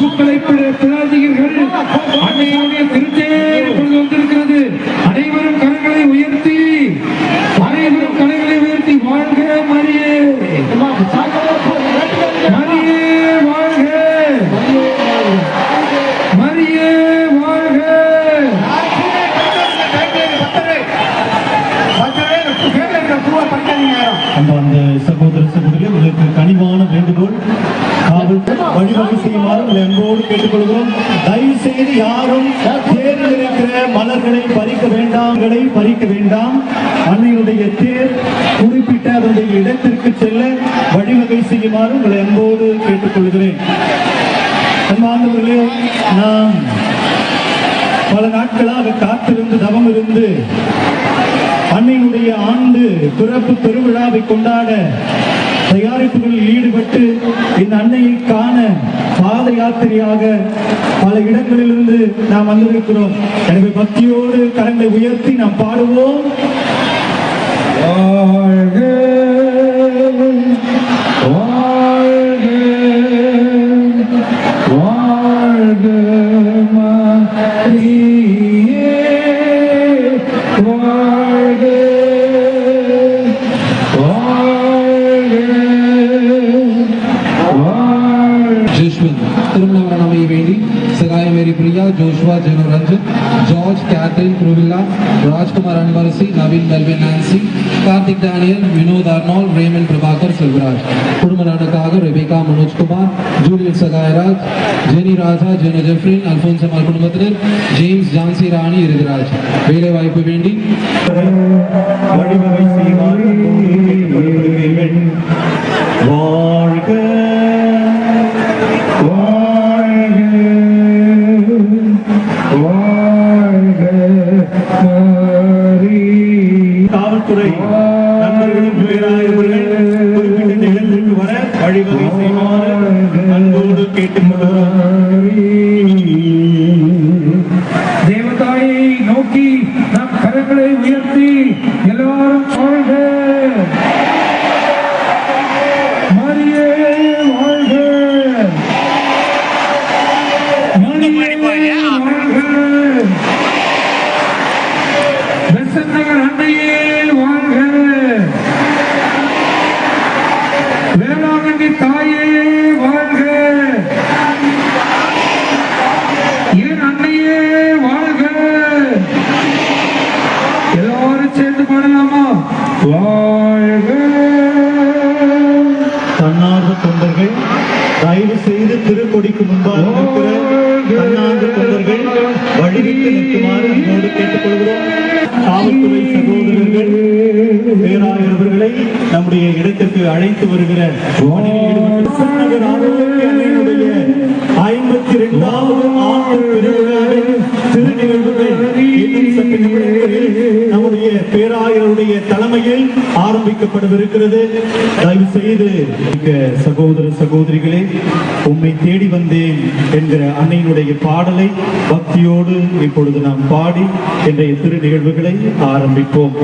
হুক্কালাই குறிப்பிட்ட அதனுடைய இடத்திற்கு செல்ல வழிவகை செய்யுமாறு உங்களை அன்போடு கேட்டுக்கொள்கிறேன். அன்பார்ந்தவர்களே நாம் பல நாட்களாக காத்திருந்து தவம் இருந்து அன்னையினுடைய ஆண்டு பிறப்பு பெருவிழாவை கொண்டாட தயாரிப்புகளில் ஈடுபட்டு இந்த அன்னையை காண பாத யாத்திரையாக பல இடங்களிலிருந்து நாம் வந்திருக்கிறோம். எனவே பக்தியோடு கரங்களை உயர்த்தி நாம் பாடுவோம். வாழ்க Antonio Joshua Genoranjan, George Catherine Kruvilla, Rajkumar Anbarsi, Navin Melvin Nancy, Karthik Daniel, Vinod Arnold, Raymond Prabhakar Silvaraj, Purmanada Kaga, Rebecca Manoj Kumar, Julian Sagairaj, Jenny Raja, Jenna Jeffrey, Alphonse Malpunmatre, James Jansi Rani, Iridhiraj. Vele Vaipu Vendi. Vadi Vavai Sivan, வர வழிவகை செய்யுமாறு அன்போடு கேட்டுக்கொள்கிறோம் தேவதாயை நோக்கி நம் கரங்களை உயர்த்தி எல்லாரும் வாழ்க. மரியே வாழ்க. மரியே வாழ்க பெசன்ட் நகர் அன்னையே வாழ்க வேளாங்கண்ணி தாயே வாழ்க என் அன்னையே வாழ்க எல்லாரும் சேர்ந்து பாடலாமா வாழ்க தன்னார்வ தொண்டர்கள் தயவு செய்து திருக்கொடிக்கு முன்பாக இருக்கிற தன்னார்வ தொண்டர்கள் வழிவிட்டு நிற்குமாறு அன்போடு கேட்டுக்கொள்கிறோம். காவல்துறை சகோதரர்கள் பேராயர்வர்களை நம்முடைய இடத்திற்கு அழைத்து வருகிற ஐம்பத்தி இரண்டாவது ஆண்டு திருநிகழ்வுகள் சட்ட நிபுணர்கள் பேராயருடைய தலைமையில் ஆரம்பிக்கப்படவிருக்கிறது தயவு செய்து சகோதர சகோதரிகளே உண்மை தேடி வந்தேன் என்கிற அன்னையினுடைய பாடலை பக்தியோடு இப்பொழுது நாம் பாடி இன்றைய திரு நிகழ்வுகளை ஆரம்பிப்போம்.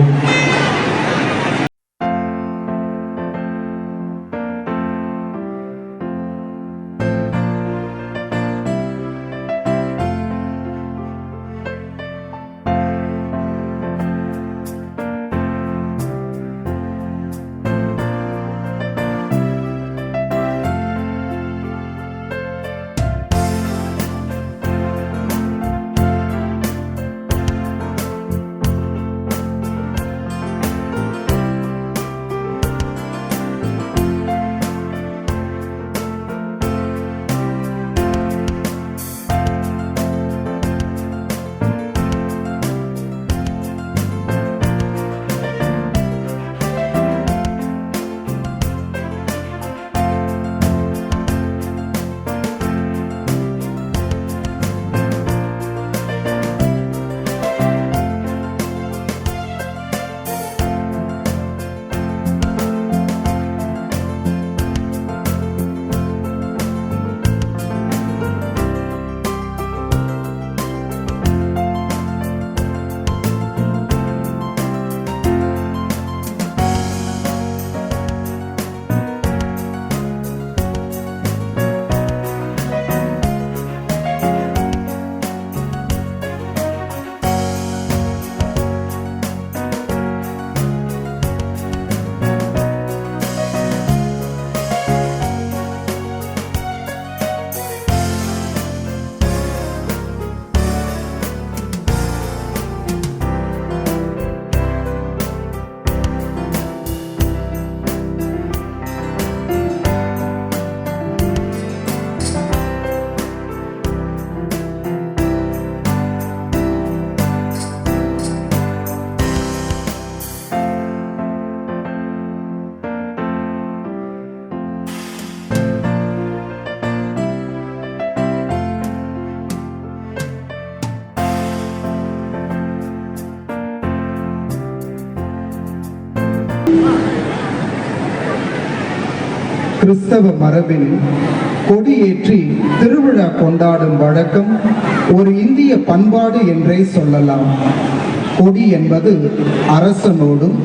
கிறிஸ்தவ மரபில் கொடியேற்றி திருவிழா கொண்டாடும் வழக்கம் ஒரு இந்திய பண்பாடு என்றே சொல்லலாம். கொடி என்பது அரசனோடும்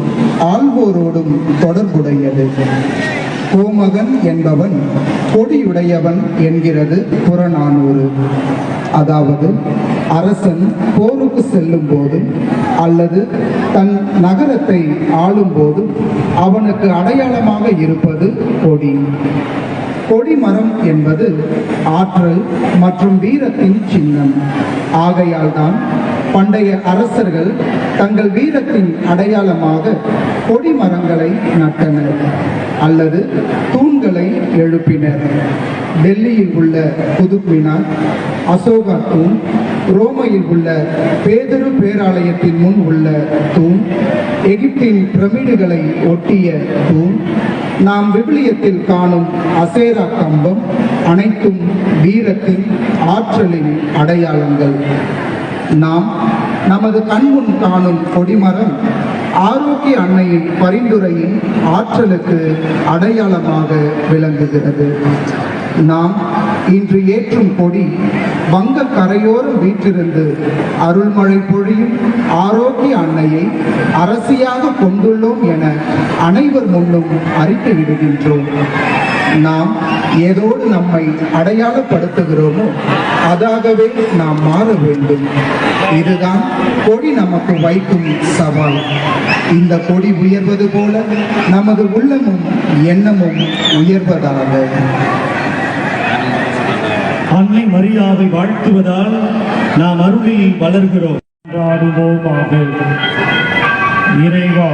ஆள்வோரோடும் தொடர்புடையது. கோமகன் என்பவன் கொடியுடையவன் என்கிறது புறநானூறு. அதாவது அரசன் போருக்கு செல்லும் போதும் அல்லது தன் நகரத்தை ஆளும் போதும் அவனுக்கு அடையாளமாக இருப்பது கொடி. கொடிமரம் என்பது ஆற்றல் மற்றும் வீரத்தின் சின்னம். ஆகையால் தான் பண்டைய அரசர்கள் தங்கள் வீரத்தின் அடையாளமாக கொடிமரங்களை நட்டனர். அல்லது தூண்களை எழுப்பினர். டெல்லியில் உள்ள குதுப் மினார் அசோகா தூண் ரோமையில் உள்ள பேதரு பேராலயத்தின் முன் உள்ள தூண் எகிப்தின் பிரமிடுகளை ஒட்டிய தூண் நாம் விவிலியத்தில் காணும் அசேரா கம்பம் அனைத்தும் வீரத்தின் ஆற்றலின் அடையாளங்கள். நாம் நமது கண்முன் காணும் கொடிமரம் ஆரோக்கிய அன்னையின் பரிந்துரையின் ஆற்றலுக்கு அடையாளமாக விளங்குகிறது. நாம் இன்று ஏற்றும் கொடி வங்க கரையோரம் வீற்றிருந்து அருள்மழை பொழியும் ஆரோக்கிய அன்னையை அரசியாக கொண்டுள்ளோம் என அனைவர் முன்னும் அறிக்கை விடுகின்றோம். நாம் ஏதோடு நம்மை அடையாளப்படுத்துகிறோமோ அதாகவே நாம் மாற வேண்டும். இதுதான் கொடி நமக்கு வைக்கும் சவால். இந்த கொடி உயர்வது போல நமது உள்ளமும் எண்ணமும் உயர்வதாக. அன்னை மரியாதை வாழ்த்துவதால் நாம் அருளில் வளர்கிறோம். இறைவா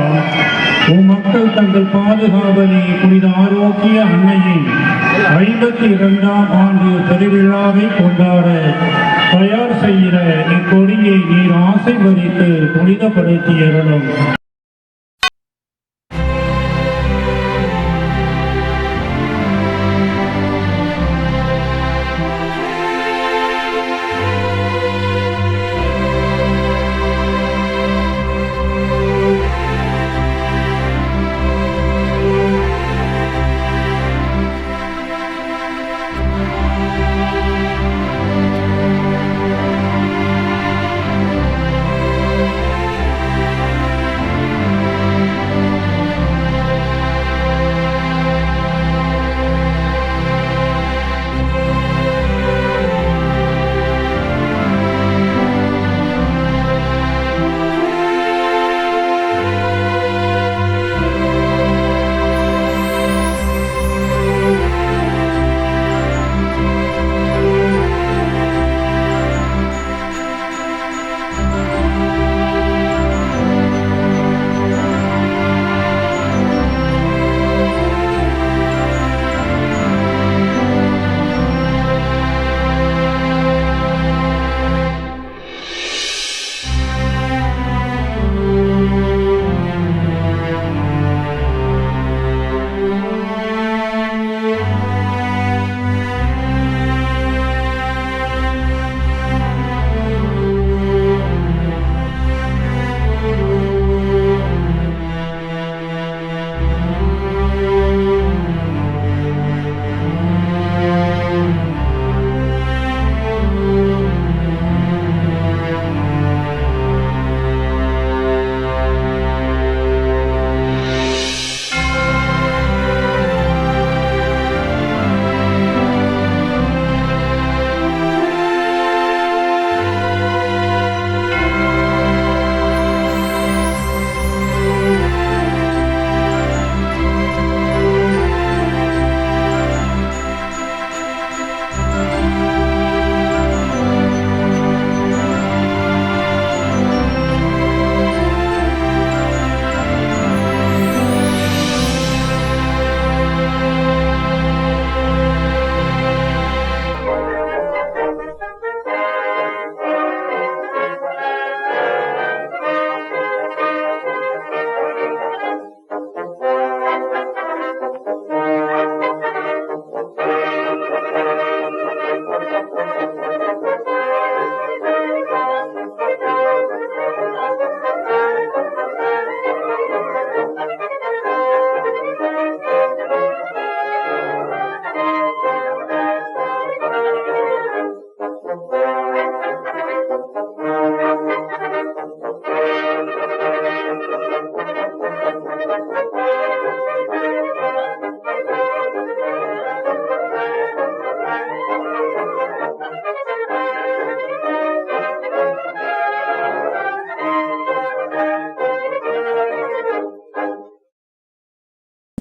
உம் மக்கள் தங்கள் பாதுகாவலி புனித ஆரோக்கிய அன்னையின் ஐம்பத்தி இரண்டாம் ஆண்டு பெருவிழாவை கொண்டாட தயார் செய்கிற இக்கொடியை நீர் ஆசைவதித்து புனிதப்படுத்தியறலும்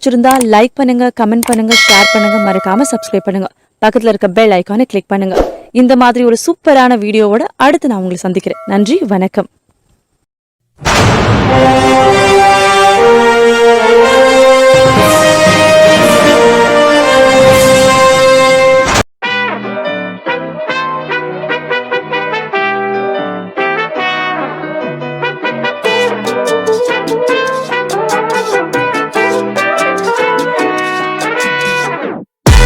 பிடிச்சிருந்தா லைக் பண்ணுங்க கமெண்ட் பண்ணுங்க ஷேர் பண்ணுங்க மறக்காம சப்ஸ்கிரைப் பண்ணுங்க. பக்கத்துல இருக்க பெல் ஐக்கானை கிளிக் பண்ணுங்க. இந்த மாதிரி ஒரு சூப்பரான வீடியோவோட அடுத்து நான் உங்களை சந்திக்கிறேன். நன்றி வணக்கம்.